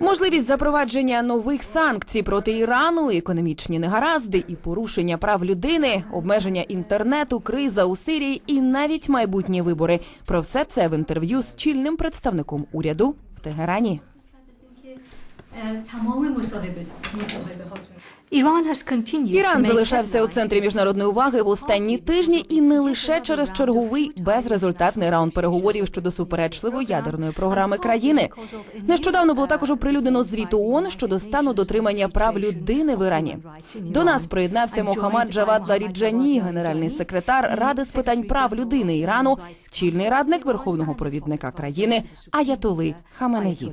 Можливість запровадження нових санкцій проти Ірану, економічні негаразди і порушення прав людини, обмеження інтернету, криза у Сирії і навіть майбутні вибори. Про все це в інтерв'ю з чільним представником уряду в Тегерані. Іран залишався у центрі міжнародної уваги в останні тижні і не лише через черговий безрезультатний раунд переговорів щодо суперечливої ядерної програми країни. Нещодавно було також оприлюднено звіт ООН щодо стану дотримання прав людини в Ірані. До нас приєднався Мохаммад Джавад Ларіджані, генеральний секретар ради з питань прав людини Ірану, чільний радник верховного провідника країни Аятоли Хаменеї.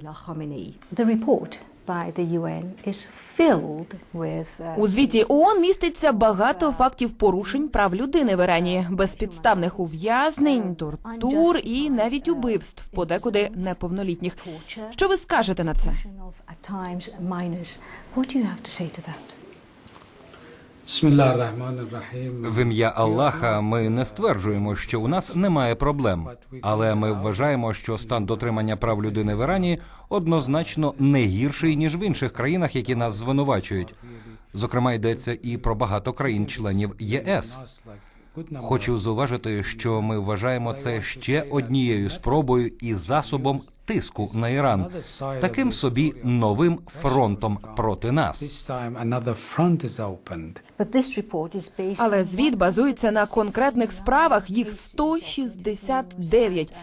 Uh, У звіті ООН міститься багато фактів порушень прав людини в Ірані, безпідставних ув'язнень, тортур і навіть убивств, подекуди неповнолітніх. Що ви скажете на це? В ім'я Аллаха ми не стверджуємо, що у нас немає проблем, але ми вважаємо, що стан дотримання прав людини в Ірані однозначно не гірший ніж в інших країнах, які нас звинувачують. Зокрема, йдеться і про багато країн-членів ЄС. Хочу зауважити, що ми вважаємо це ще однією спробою і засобом тиску на Іран, таким собі новим фронтом проти нас. Але звіт базується на конкретних справах. Їх 169.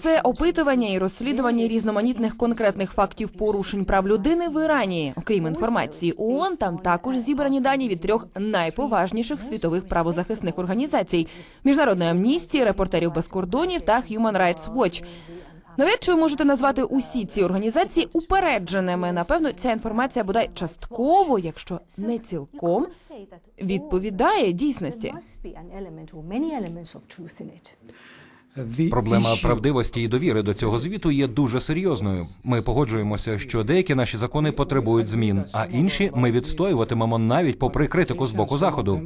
Це опитування і розслідування різноманітних конкретних фактів порушень прав людини в Ірані. Окрім інформації ООН, там також зібрані дані від трьох найповажніших світових правозахисних організацій: міжнародної амністії, репортерів без кордонів та Human Rights Watch. Навряд чи ви можете назвати усі ці організації упередженими. Напевно, ця інформація бодай частково, якщо не цілком, відповідає дійсності. Проблема правдивості і довіри до цього звіту є дуже серйозною. Ми погоджуємося, що деякі наші закони потребують змін, а інші ми відстоюватимемо навіть попри критику з боку заходу.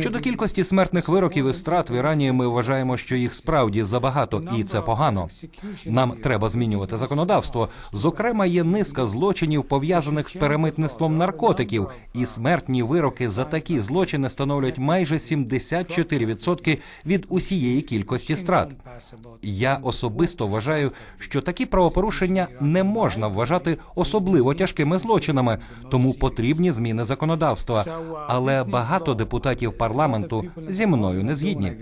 Щодо кількості смертних вироків і страт в Ірані, ми вважаємо, що їх справді забагато, і це погано. Нам треба змінювати законодавство. Зокрема, є низка злочинів пов'язаних з перемитництвом наркотиків, і смертні вироки за такі злочини становлять майже 74% від усієї кількості страт. Я особисто вважаю, що такі правопорушення не можна вважати особливо тяжкими злочинами, тому потрібні зміни законодавства. Але багато депутатів парламенту зі мною не згідні.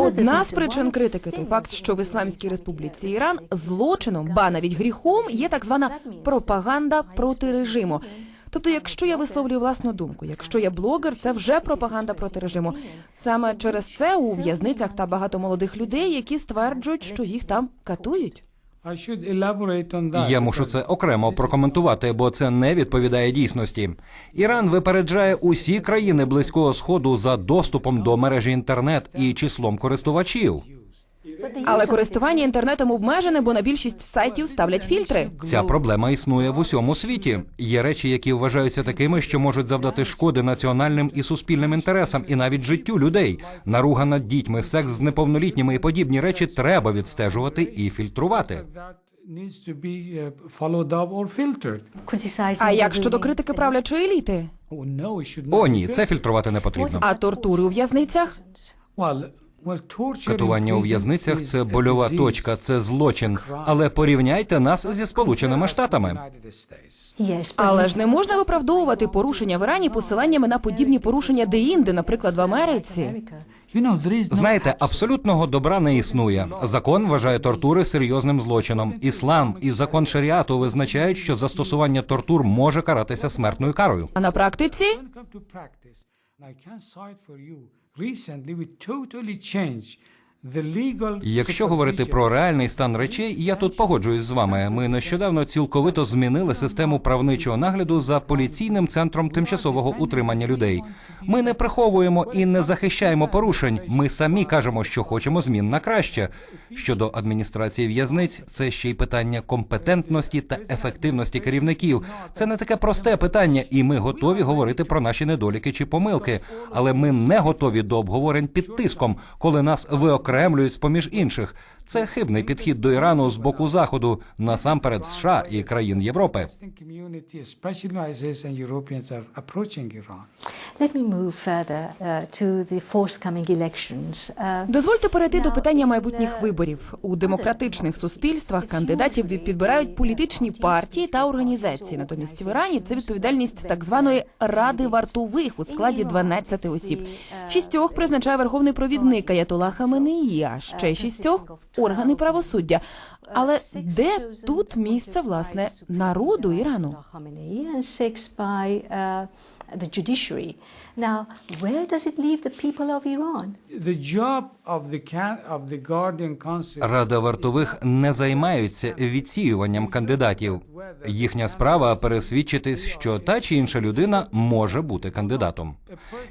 Одна з причин критики той факт, що в Ісламській Республіці Іран злочином, ба навіть гріхом є так звана пропаганда проти режиму. Тобто, якщо я висловлюю власну думку, якщо я блогер, це вже пропаганда проти режиму. Саме через це у в'язницях та багато молодих людей, які стверджують, що їх там катують. Я мушу це окремо прокоментувати, бо це не відповідає дійсності. Іран випереджає усі країни близького сходу за доступом до мережі інтернет і числом користувачів. Але користування інтернетом обмежене, бо на більшість сайтів ставлять фільтри. Ця проблема існує в усьому світі. Є речі, які вважаються такими, що можуть завдати шкоди національним і суспільним інтересам, і навіть життю людей. Наруга над дітьми, секс з неповнолітніми і подібні речі треба відстежувати і фільтрувати. А як щодо критики правлячої еліти? О, ні, це фільтрувати не потрібно. А тортури у в'язницях? Катування у в'язницях це больова точка, це злочин. Але порівняйте нас зі сполученими штатами. Але ж не можна виправдовувати порушення в Ірані посиланнями на подібні порушення де-інде, наприклад, в Америці. Знаєте, абсолютного добра не існує. Закон вважає тортури серйозним злочином. Іслам і закон шаріату визначають, що застосування тортур може каратися смертною карою. А на практиці recently we totally changed І Якщо говорити про реальний стан речей, я тут погоджуюсь з вами. Ми нещодавно цілковито змінили систему правничого нагляду за поліційним центром тимчасового утримання людей. Ми не приховуємо і не захищаємо порушень. Ми самі кажемо, що хочемо змін на краще. Щодо адміністрації в'язниць, це ще й питання компетентності та ефективності керівників. Це не таке просте питання, і ми готові говорити про наші недоліки чи помилки. Але ми не готові до обговорень під тиском, коли нас виокремлюють відокремлюють з поміж інших. Це хибний підхід до Ірану з боку заходу, насамперед США і країн Європи. Uh. Uh, Дозвольте перейти до питання майбутніх виборів у демократичних суспільствах. Кандидатів підбирають політичні партії та організації. Натомість в Ірані це відповідальність так званої ради вартових у складі 12 осіб. Шістьох призначає верховний провідник Аятола Хаменеї, а ще шістьох органи правосуддя. Але де тут місце власне народу Ірану? Uh, the judiciary. Now, where does it leave the people of Iran? The job of the can of the Guardian Council Рада вартових не займаються відсіюванням кандидатів. Їхня справа пересвідчитись, що та чи інша людина може бути кандидатом.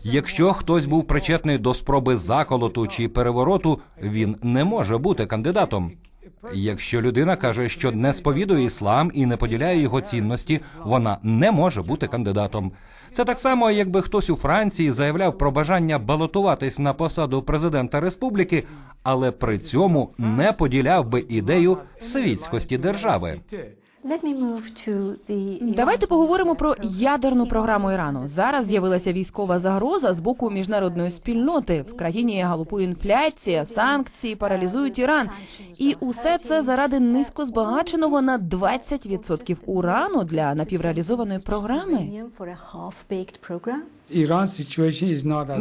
Якщо хтось був причетний до спроби заколоту чи перевороту, він не може бути кандидатом. Якщо людина каже, що не сповідує іслам і не поділяє його цінності, вона не може бути кандидатом. Це так само, якби хтось у Франції заявляв про бажання балотуватись на посаду президента республіки, але при цьому не поділяв би ідею світськості держави. Давайте поговоримо про ядерну програму Ірану. Зараз з'явилася військова загроза з боку міжнародної спільноти. В країні галопує інфляція, санкції паралізують Іран. І усе це заради низькозбагаченого на 20% урану для напівреалізованої програми.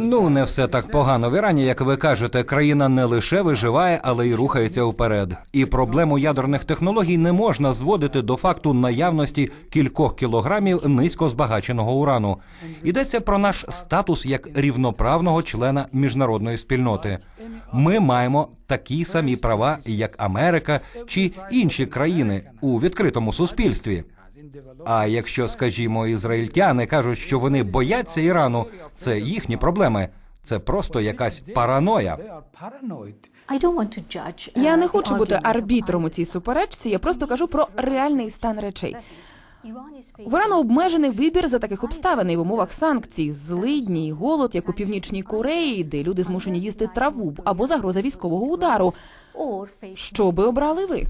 Ну не все так погано в Ірані, як ви кажете. Країна не лише виживає, але й рухається вперед. І проблему ядерних технологій не можна зводити до факту наявності кількох кілограмів низькозбагаченого урану. Йдеться про наш статус як рівноправного члена міжнародної спільноти. Ми маємо такі самі права, як Америка чи інші країни у відкритому суспільстві. А якщо, скажімо, ізраїльтяни кажуть, що вони бояться Ірану, це їхні проблеми. Це просто якась параноя. Uh, Я не хочу бути арбітром у цій суперечці. Я просто кажу про реальний стан речей. В Ірану обмежений вибір за таких обставин і в умовах санкцій, злидні, і голод, як у північній Кореї, де люди змушені їсти траву або загроза військового удару. Що би обрали ви?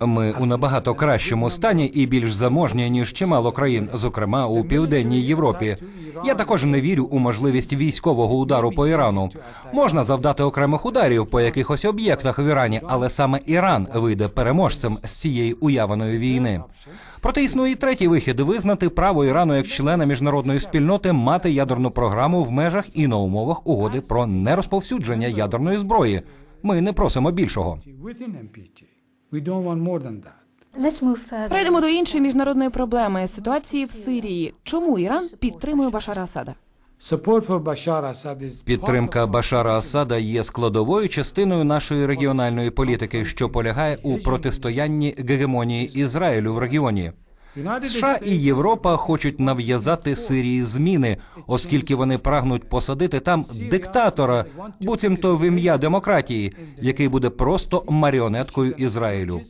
Ми у набагато кращому стані і більш заможні ніж чимало країн, зокрема у південній Європі. Я також не вірю у можливість військового удару по Ірану. Можна завдати окремих ударів по якихось об'єктах в Ірані, але саме Іран вийде переможцем з цієї уяваної війни. Проте існує і третій вихід визнати право Ірану як члена міжнародної спільноти мати ядерну програму в межах і на умовах угоди про нерозповсюдження ядерної зброї. Ми не просимо більшого. Перейдемо до іншої міжнародної проблеми ситуації в Сирії. Чому Іран підтримує Башара Асада? Підтримка Башара Асада є складовою частиною нашої регіональної політики, що полягає у протистоянні гегемонії Ізраїлю в регіоні. США і Європа хочуть нав'язати Сирії зміни, оскільки вони прагнуть посадити там диктатора, буцімто в ім'я демократії, який буде просто маріонеткою Ізраїлю.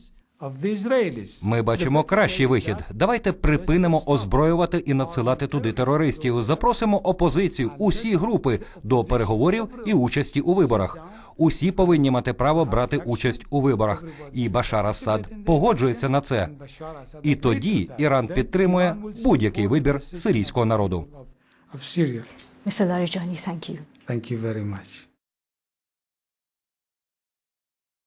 Ми бачимо кращий вихід. Давайте припинимо озброювати і надсилати туди терористів. Запросимо опозицію, усі групи до переговорів і участі у виборах. Усі повинні мати право брати участь у виборах. І Башар Асад погоджується на це. І тоді Іран підтримує будь-який вибір сирійського народу. Mr. Larijani, thank you. Thank you very much.